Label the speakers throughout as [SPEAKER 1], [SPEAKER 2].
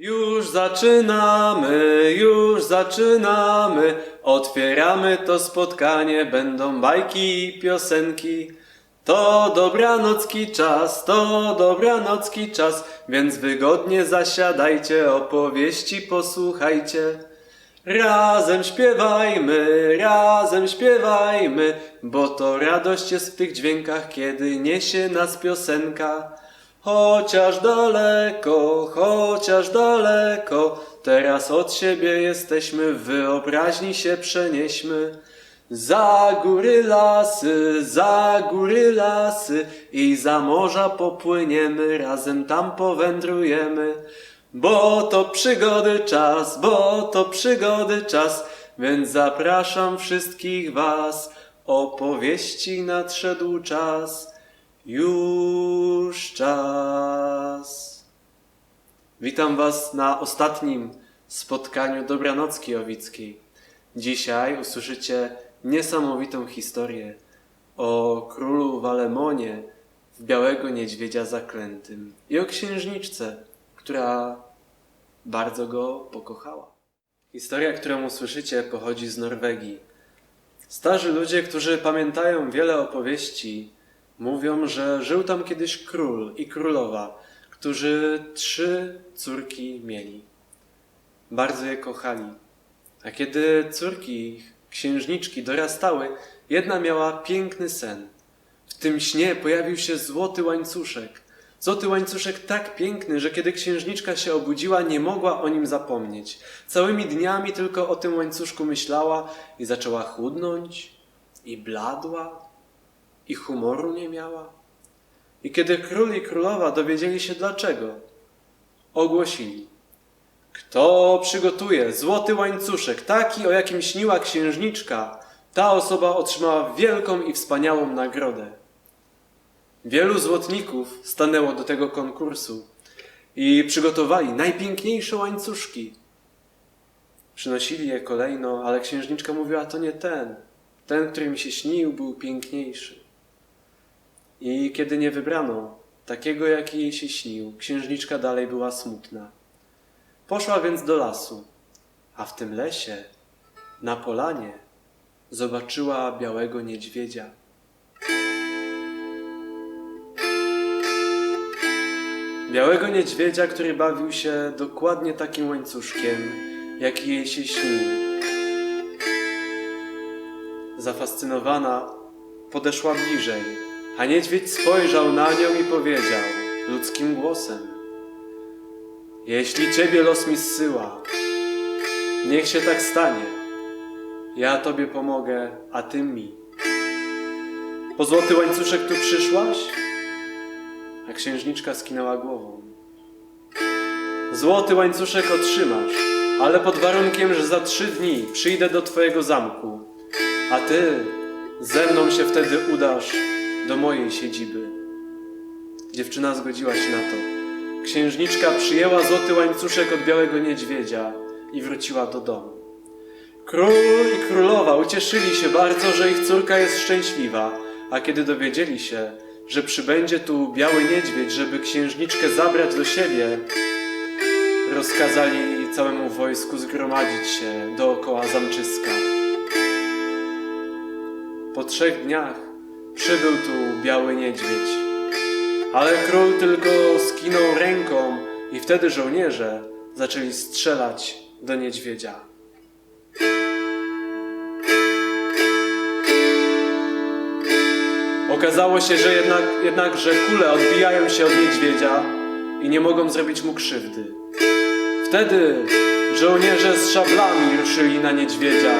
[SPEAKER 1] Już zaczynamy, już zaczynamy. Otwieramy to spotkanie, będą bajki i piosenki. To dobranocki czas, to dobranocki czas, więc wygodnie zasiadajcie, opowieści posłuchajcie. Razem śpiewajmy, razem śpiewajmy, bo to radość jest w tych dźwiękach, kiedy niesie nas piosenka. Chociaż daleko, chociaż daleko, teraz od siebie jesteśmy, w wyobraźni się przenieśmy. Za góry lasy, za góry lasy i za morza popłyniemy, razem tam powędrujemy. Bo to przygody czas, bo to przygody czas, więc zapraszam wszystkich was. Opowieści nadszedł czas, już czas. Witam was na ostatnim spotkaniu Dobranocki Owickiej. Dzisiaj usłyszycie niesamowitą historię o królu Walemonie w białego niedźwiedzia zaklętym i o księżniczce, która bardzo go pokochała. Historia, którą usłyszycie, pochodzi z Norwegii. Starzy ludzie, którzy pamiętają wiele opowieści, mówią, że żył tam kiedyś król i królowa, którzy trzy córki mieli. Bardzo je kochali. A kiedy córki ich, księżniczki, dorastały, jedna miała piękny sen. W tym śnie pojawił się złoty łańcuszek. Złoty łańcuszek tak piękny, że kiedy księżniczka się obudziła, nie mogła o nim zapomnieć. Całymi dniami tylko o tym łańcuszku myślała i zaczęła chudnąć, i bladła, i humoru nie miała. I kiedy król i królowa dowiedzieli się dlaczego, ogłosili: Kto przygotuje złoty łańcuszek, taki o jakim śniła księżniczka, ta osoba otrzymała wielką i wspaniałą nagrodę. Wielu złotników stanęło do tego konkursu i przygotowali najpiękniejsze łańcuszki. Przynosili je kolejno, ale księżniczka mówiła: To nie ten. Ten, który mi się śnił, był piękniejszy. I kiedy nie wybrano takiego, jaki jej się śnił, księżniczka dalej była smutna. Poszła więc do lasu, a w tym lesie, na polanie, zobaczyła białego niedźwiedzia. Białego niedźwiedzia, który bawił się dokładnie takim łańcuszkiem, jaki jej się śnił. Zafascynowana podeszła bliżej, a niedźwiedź spojrzał na nią i powiedział ludzkim głosem: Jeśli ciebie los mi zsyła, niech się tak stanie. Ja tobie pomogę, a ty mi. Po złoty łańcuszek tu przyszłaś? A księżniczka skinęła głową. Złoty łańcuszek otrzymasz, ale pod warunkiem, że za trzy dni przyjdę do twojego zamku, a ty ze mną się wtedy udasz do mojej siedziby. Dziewczyna zgodziła się na to. Księżniczka przyjęła złoty łańcuszek od białego niedźwiedzia i wróciła do domu. Król i królowa ucieszyli się bardzo, że ich córka jest szczęśliwa, a kiedy dowiedzieli się, że przybędzie tu biały niedźwiedź, żeby księżniczkę zabrać do siebie, rozkazali całemu wojsku zgromadzić się dookoła zamczyska. Po trzech dniach przybył tu biały niedźwiedź, ale król tylko skinął ręką i wtedy żołnierze zaczęli strzelać do niedźwiedzia. Okazało się, że jednak, jednak, że kule odbijają się od niedźwiedzia i nie mogą zrobić mu krzywdy. Wtedy żołnierze z szablami ruszyli na niedźwiedzia,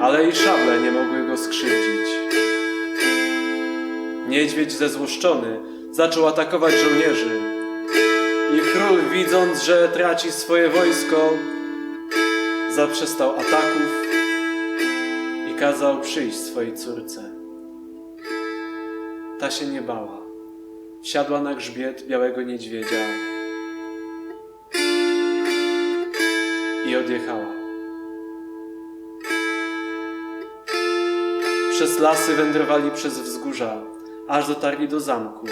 [SPEAKER 1] ale i szable nie mogły go skrzywdzić. Niedźwiedź zezłoszczony zaczął atakować żołnierzy i król widząc, że traci swoje wojsko, zaprzestał ataków i kazał przyjść swojej córce. Ta się nie bała. Siadła na grzbiet białego niedźwiedzia i odjechała. Przez lasy wędrowali przez wzgórza, aż dotarli do zamku,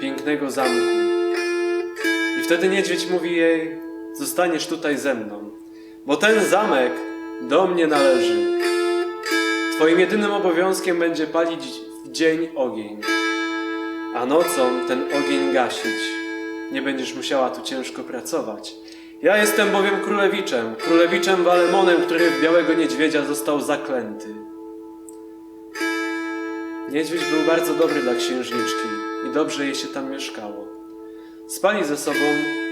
[SPEAKER 1] pięknego zamku. I wtedy niedźwiedź mówi jej: zostaniesz tutaj ze mną, bo ten zamek do mnie należy. Twoim jedynym obowiązkiem będzie palić w dzień ogień, a nocą ten ogień gasić. Nie będziesz musiała tu ciężko pracować. Ja jestem bowiem królewiczem, królewiczem Walemonem, który w białego niedźwiedzia został zaklęty. Niedźwiedź był bardzo dobry dla księżniczki i dobrze jej się tam mieszkało. Spali ze sobą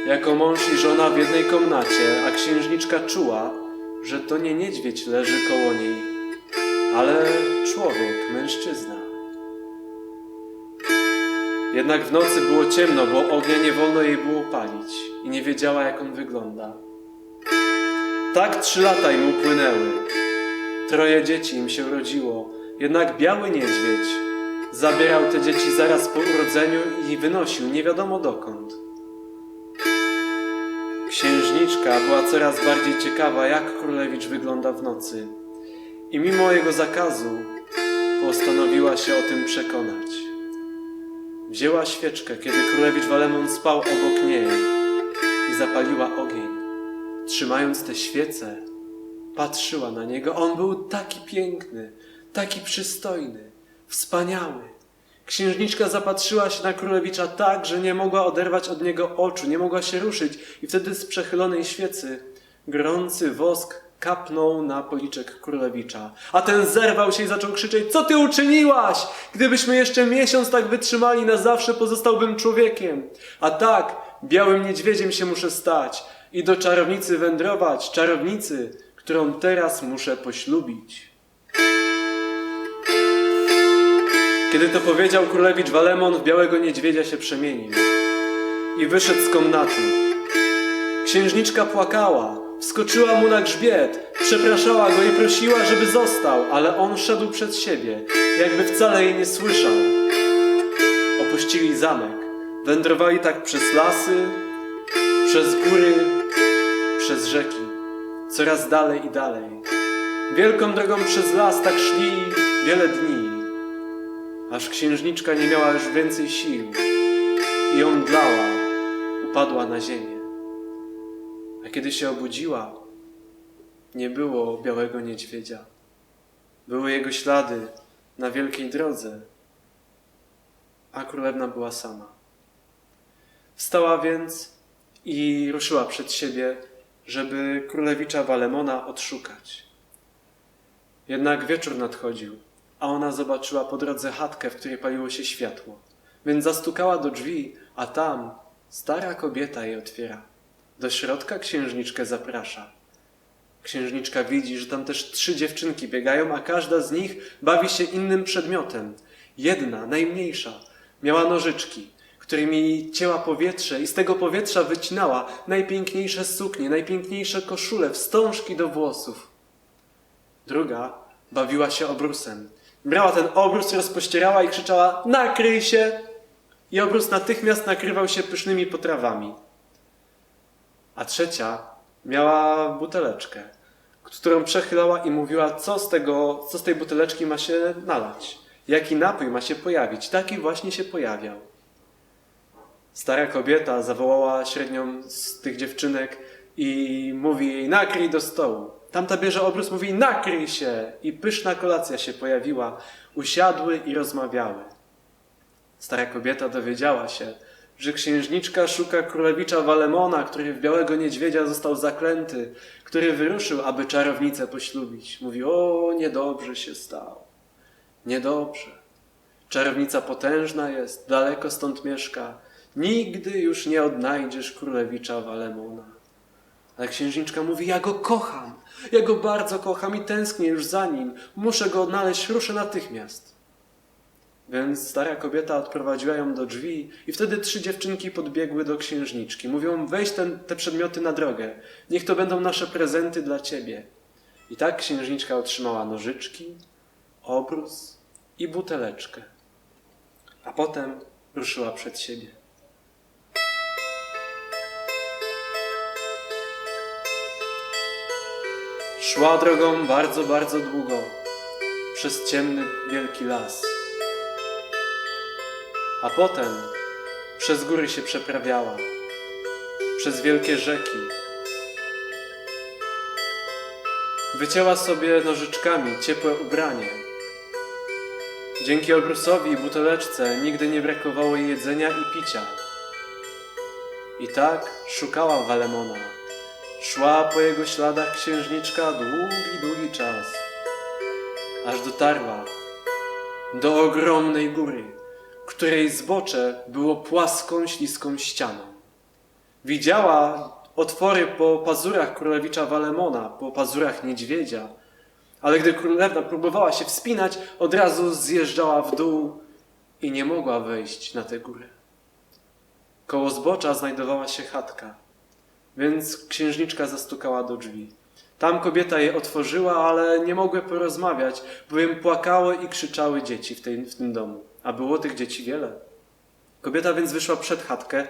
[SPEAKER 1] jako mąż i żona w jednej komnacie, a księżniczka czuła, że to nie niedźwiedź leży koło niej, ale człowiek, mężczyzna. Jednak w nocy było ciemno, bo ognia nie wolno jej było palić i nie wiedziała, jak on wygląda. Tak trzy lata im upłynęły. Troje dzieci im się rodziło, jednak biały niedźwiedź zabierał te dzieci zaraz po urodzeniu i wynosił nie wiadomo dokąd. Księżniczka była coraz bardziej ciekawa, jak królewicz wygląda w nocy i mimo jego zakazu postanowiła się o tym przekonać. Wzięła świeczkę, kiedy królewicz Walemon spał obok niej i zapaliła ogień. Trzymając te świece, patrzyła na niego. On był taki piękny, taki przystojny, wspaniały. Księżniczka zapatrzyła się na królewicza tak, że nie mogła oderwać od niego oczu, nie mogła się ruszyć i wtedy z przechylonej świecy gorący wosk kapnął na policzek królewicza. A ten zerwał się i zaczął krzyczeć, co ty uczyniłaś? Gdybyśmy jeszcze miesiąc tak wytrzymali, na zawsze pozostałbym człowiekiem. A tak, białym niedźwiedziem się muszę stać i do czarownicy wędrować, czarownicy, którą teraz muszę poślubić. Kiedy to powiedział królewicz Walemon, w białego niedźwiedzia się przemienił i wyszedł z komnaty. Księżniczka płakała, wskoczyła mu na grzbiet, przepraszała go i prosiła, żeby został, ale on szedł przed siebie, jakby wcale jej nie słyszał. Opuścili zamek, wędrowali tak przez lasy, przez góry, przez rzeki, coraz dalej i dalej. Wielką drogą przez las tak szli wiele dni, aż księżniczka nie miała już więcej sił i omdlała, upadła na ziemię. A kiedy się obudziła, nie było białego niedźwiedzia. Były jego ślady na wielkiej drodze, a królewna była sama. Wstała więc i ruszyła przed siebie, żeby królewicza Walemona odszukać. Jednak wieczór nadchodził, a ona zobaczyła po drodze chatkę, w której paliło się światło. Więc zastukała do drzwi, a tam stara kobieta jej otwiera. Do środka księżniczkę zaprasza. Księżniczka widzi, że tam też trzy dziewczynki biegają, a każda z nich bawi się innym przedmiotem. Jedna, najmniejsza, miała nożyczki, którymi cięła powietrze i z tego powietrza wycinała najpiękniejsze suknie, najpiękniejsze koszule, wstążki do włosów. Druga bawiła się obrusem. Brała ten obrus, rozpościerała i krzyczała nakryj się! I obrus natychmiast nakrywał się pysznymi potrawami. A trzecia miała buteleczkę, którą przechylała i mówiła, co z, tego, co z tej buteleczki ma się nalać, jaki napój ma się pojawić. Taki właśnie się pojawiał. Stara kobieta zawołała średnią z tych dziewczynek i mówi jej, nakryj do stołu. Tamta bierze obrus, mówi, nakryj się! I pyszna kolacja się pojawiła. Usiadły i rozmawiały. Stara kobieta dowiedziała się, że księżniczka szuka królewicza Walemona, który w białego niedźwiedzia został zaklęty, który wyruszył, aby czarownicę poślubić. Mówi, o, niedobrze się stało. Niedobrze. Czarownica potężna jest, daleko stąd mieszka. Nigdy już nie odnajdziesz królewicza Walemona. Ale księżniczka mówi, ja go kocham, ja go bardzo kocham i tęsknię już za nim. Muszę go odnaleźć, ruszę natychmiast. Więc stara kobieta odprowadziła ją do drzwi i wtedy trzy dziewczynki podbiegły do księżniczki. Mówią, weź ten, te przedmioty na drogę, niech to będą nasze prezenty dla ciebie. I tak księżniczka otrzymała nożyczki, obrus i buteleczkę. A potem ruszyła przed siebie. Szła drogą bardzo, bardzo długo przez ciemny, wielki las. A potem przez góry się przeprawiała, przez wielkie rzeki. Wycięła sobie nożyczkami ciepłe ubranie. Dzięki obrusowi i buteleczce nigdy nie brakowało jedzenia i picia. I tak szukała Walemona Szła po jego śladach księżniczka długi, długi czas, aż dotarła do ogromnej góry, której zbocze było płaską, śliską ścianą. Widziała otwory po pazurach królewicza Walemona, po pazurach niedźwiedzia, ale gdy królewna próbowała się wspinać, od razu zjeżdżała w dół i nie mogła wejść na tę górę. Koło zbocza znajdowała się chatka, więc księżniczka zastukała do drzwi. Tam kobieta je otworzyła, ale nie mogły porozmawiać, bowiem płakały i krzyczały dzieci w, tej, w tym domu, a było tych dzieci wiele. Kobieta więc wyszła przed chatkę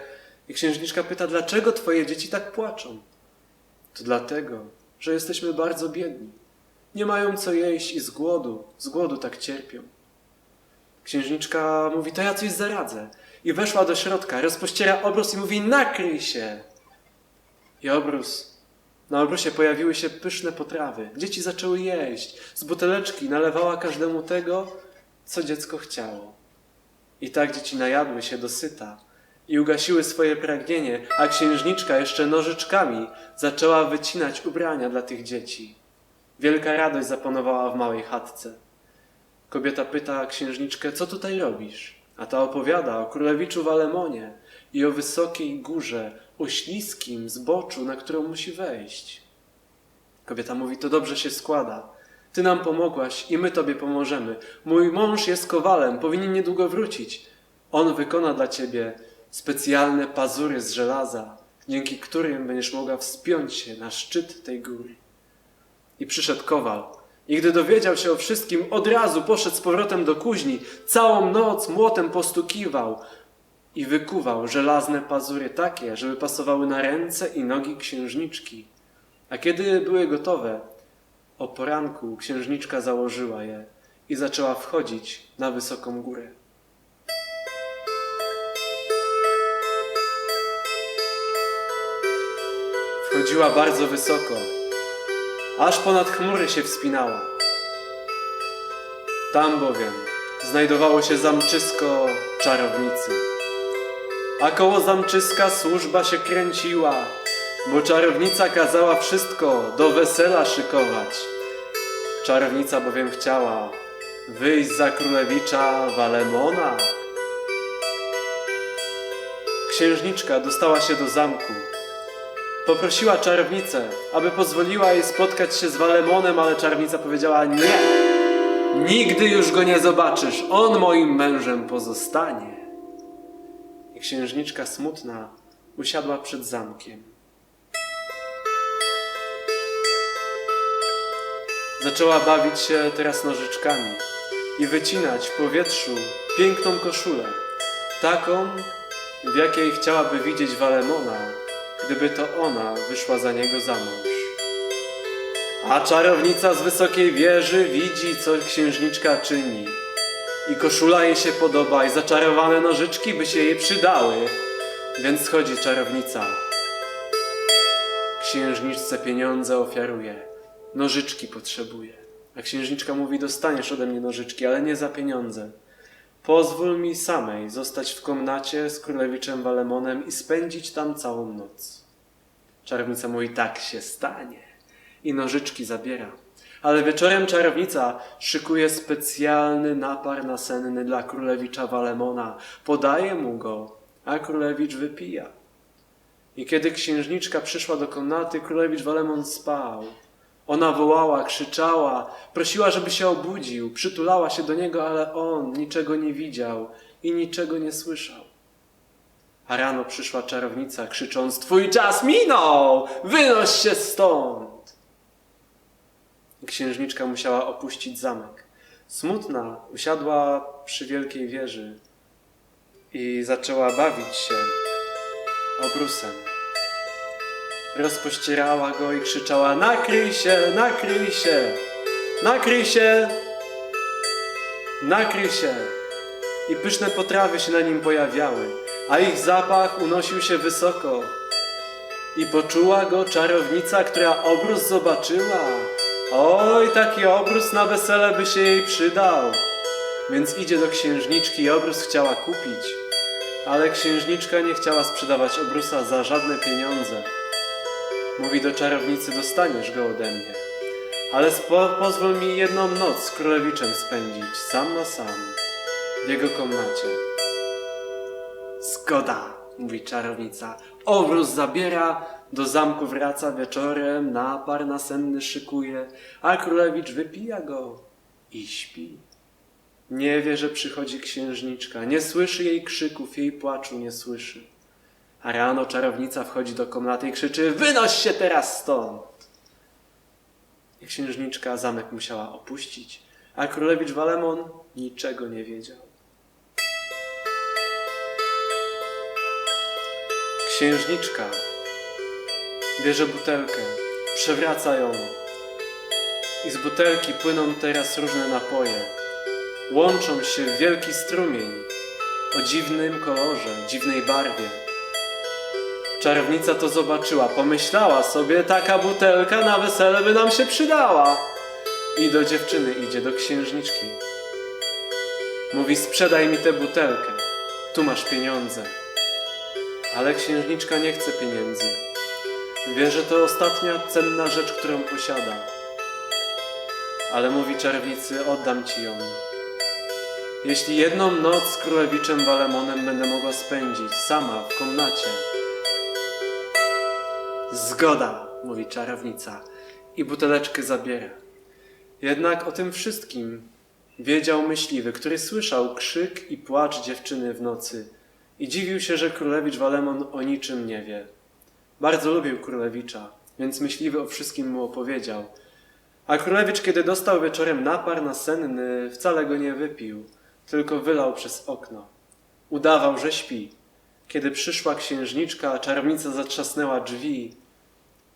[SPEAKER 1] i księżniczka pyta, dlaczego twoje dzieci tak płaczą? To dlatego, że jesteśmy bardzo biedni. Nie mają co jeść i z głodu, z głodu tak cierpią. Księżniczka mówi, to ja coś zaradzę. I weszła do środka, rozpościera obrus i mówi, nakryj się. I obrus. Na obrusie pojawiły się pyszne potrawy. Dzieci zaczęły jeść. Z buteleczki nalewała każdemu tego, co dziecko chciało. I tak dzieci najadły się dosyta i ugasiły swoje pragnienie, a księżniczka jeszcze nożyczkami zaczęła wycinać ubrania dla tych dzieci. Wielka radość zapanowała w małej chatce. Kobieta pyta księżniczkę, co tutaj robisz? A ta opowiada o królewiczu Walemonie i o wysokiej górze, o śliskim zboczu, na którą musi wejść. Kobieta mówi, to dobrze się składa. Ty nam pomogłaś i my tobie pomożemy. Mój mąż jest kowalem, powinien niedługo wrócić. On wykona dla ciebie specjalne pazury z żelaza, dzięki którym będziesz mogła wspiąć się na szczyt tej góry. I przyszedł kowal. I gdy dowiedział się o wszystkim, od razu poszedł z powrotem do kuźni. Całą noc młotem postukiwał i wykuwał żelazne pazury takie, żeby pasowały na ręce i nogi księżniczki. A kiedy były gotowe, o poranku księżniczka założyła je i zaczęła wchodzić na wysoką górę. Wchodziła bardzo wysoko, aż ponad chmury się wspinała. Tam bowiem znajdowało się zamczysko czarownicy. A koło zamczyska służba się kręciła, bo czarownica kazała wszystko do wesela szykować. Czarownica bowiem chciała wyjść za królewicza Walemona. Księżniczka dostała się do zamku. Poprosiła czarownicę, aby pozwoliła jej spotkać się z Walemonem, ale czarownica powiedziała nie. Nigdy już go nie zobaczysz, on moim mężem pozostanie. I księżniczka smutna usiadła przed zamkiem. Zaczęła bawić się teraz nożyczkami i wycinać w powietrzu piękną koszulę, taką, w jakiej chciałaby widzieć Walemona, gdyby to ona wyszła za niego za mąż. A czarownica z wysokiej wieży widzi, co księżniczka czyni. I koszula jej się podoba, i zaczarowane nożyczki by się jej przydały. Więc schodzi czarownica. Księżniczce pieniądze ofiaruje, nożyczki potrzebuje. A księżniczka mówi: Dostaniesz ode mnie nożyczki, ale nie za pieniądze. Pozwól mi samej zostać w komnacie z królewiczem Walemonem i spędzić tam całą noc. Czarownica mówi: Tak się stanie. I nożyczki zabiera. Ale wieczorem czarownica szykuje specjalny napar nasenny dla królewicza Walemona. Podaje mu go, a królewicz wypija. I kiedy księżniczka przyszła do komnaty, królewicz Walemon spał. Ona wołała, krzyczała, prosiła, żeby się obudził, przytulała się do niego, ale on niczego nie widział i niczego nie słyszał. A rano przyszła czarownica, krzycząc: Twój czas minął! Wynoś się stąd! Księżniczka musiała opuścić zamek. Smutna usiadła przy wielkiej wieży i zaczęła bawić się obrusem. Rozpościerała go i krzyczała: Nakryj się, nakryj się, nakryj się, nakryj się. I pyszne potrawy się na nim pojawiały, a ich zapach unosił się wysoko. I poczuła go czarownica, która obrus zobaczyła. Oj, taki obrus na wesele by się jej przydał. Więc idzie do księżniczki i obrus chciała kupić. Ale księżniczka nie chciała sprzedawać obrusa za żadne pieniądze. Mówi do czarownicy, dostaniesz go ode mnie. Ale pozwól mi jedną noc z królewiczem spędzić, sam na sam, w jego komnacie. Zgoda, mówi czarownica. Obrus zabiera, do zamku wraca wieczorem, napar nasenny szykuje, a królewicz wypija go i śpi. Nie wie, że przychodzi księżniczka, nie słyszy jej krzyków, jej płaczu nie słyszy. A rano czarownica wchodzi do komnaty i krzyczy: Wynoś się teraz stąd! I księżniczka zamek musiała opuścić, a królewicz Walemon niczego nie wiedział. Księżniczka bierze butelkę, przewraca ją i z butelki płyną teraz różne napoje. Łączą się w wielki strumień o dziwnym kolorze, dziwnej barwie. Czarownica to zobaczyła, pomyślała sobie, taka butelka na wesele by nam się przydała. I do dziewczyny idzie, do księżniczki. Mówi, sprzedaj mi tę butelkę, tu masz pieniądze. Ale księżniczka nie chce pieniędzy. Wie, że to ostatnia cenna rzecz, którą posiada. Ale mówi czarownicy, oddam ci ją. Jeśli jedną noc z królewiczem Walemonem będę mogła spędzić sama w komnacie. Zgoda, mówi czarownica i buteleczkę zabiera. Jednak o tym wszystkim wiedział myśliwy, który słyszał krzyk i płacz dziewczyny w nocy i dziwił się, że królewicz Walemon o niczym nie wie. Bardzo lubił królewicza, więc myśliwy o wszystkim mu opowiedział. A królewicz, kiedy dostał wieczorem napar nasenny, wcale go nie wypił, tylko wylał przez okno. Udawał, że śpi. Kiedy przyszła księżniczka, czarownica zatrzasnęła drzwi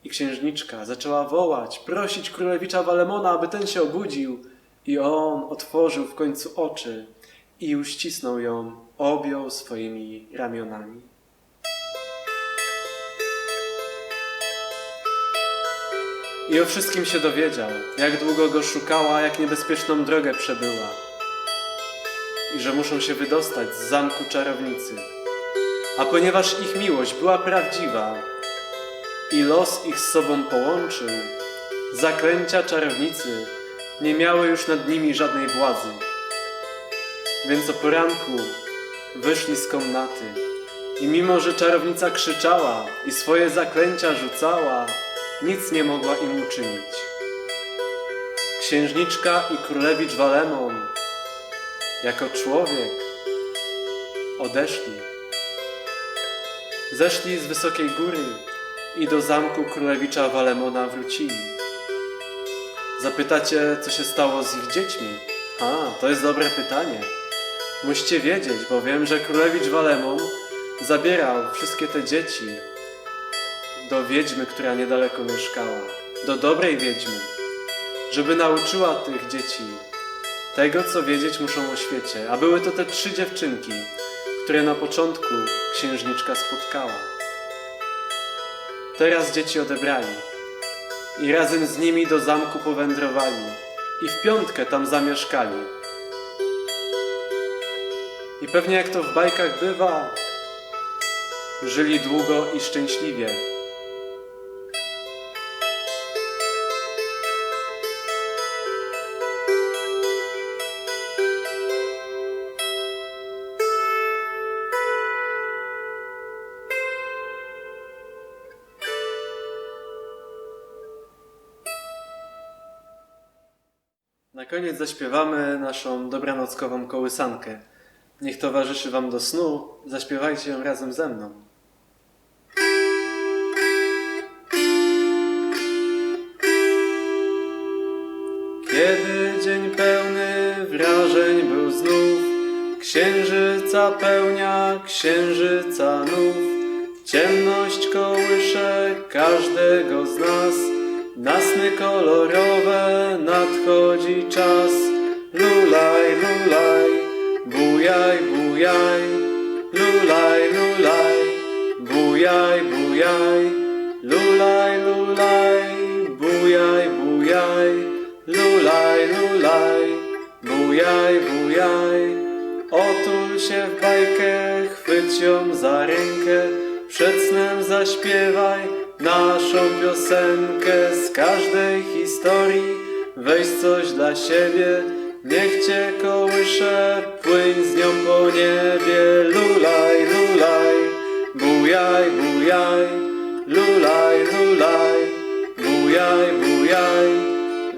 [SPEAKER 1] i księżniczka zaczęła wołać, prosić królewicza Walemona, aby ten się obudził. I on otworzył w końcu oczy i uścisnął ją, objął swoimi ramionami. I o wszystkim się dowiedział, jak długo go szukała, jak niebezpieczną drogę przebyła. I że muszą się wydostać z zamku czarownicy. A ponieważ ich miłość była prawdziwa i los ich z sobą połączył, zaklęcia czarownicy nie miały już nad nimi żadnej władzy. Więc o poranku wyszli z komnaty i mimo, że czarownica krzyczała i swoje zaklęcia rzucała, nic nie mogła im uczynić. Księżniczka i królewicz Walemon jako człowiek odeszli. Zeszli z wysokiej góry i do zamku królewicza Walemona wrócili. Zapytacie, co się stało z ich dziećmi? A, to jest dobre pytanie. Musicie wiedzieć, bo wiem, że królewicz Walemon zabierał wszystkie te dzieci do wiedźmy, która niedaleko mieszkała, do dobrej wiedźmy, żeby nauczyła tych dzieci tego, co wiedzieć muszą o świecie. A były to te trzy dziewczynki, które na początku księżniczka spotkała. Teraz dzieci odebrali i razem z nimi do zamku powędrowali i w piątkę tam zamieszkali. I pewnie jak to w bajkach bywa, żyli długo i szczęśliwie. Koniec zaśpiewamy naszą dobranockową kołysankę. Niech towarzyszy Wam do snu, zaśpiewajcie ją razem ze mną. Kiedy dzień pełny wrażeń był znów, księżyca pełnia księżyca nów, ciemność kołysze każdego z nas, Pasmy kolorowe, nadchodzi czas. Lulaj, lulaj, bujaj, bujaj. Lulaj, lulaj, bujaj, bujaj. Lulaj, lulaj, bujaj, bujaj. Lulaj, lulaj, bujaj, bujaj. Otul się w bajkę, chwyć ją za rękę. Przed snem zaśpiewaj naszą piosenkę z każdej historii. Weź coś dla siebie, niech cię kołysze, płyń z nią po niebie. Lulaj, lulaj, bujaj, bujaj, lulaj, lulaj, bujaj, bujaj,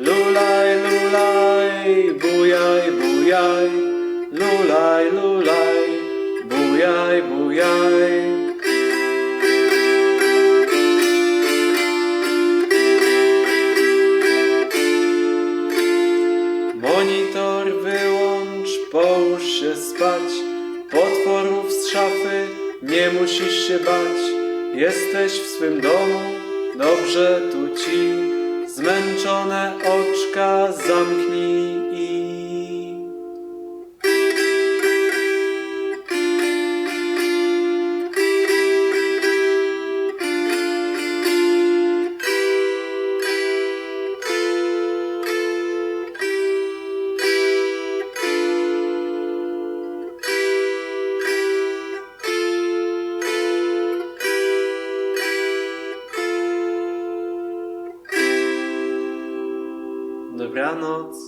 [SPEAKER 1] lulaj, lulaj, bujaj, bujaj, lulaj, lulaj, bujaj, bujaj. Nie musisz się bać. Jesteś w swym domu, dobrze tu ci. Zmęczone oczka zamknij noc.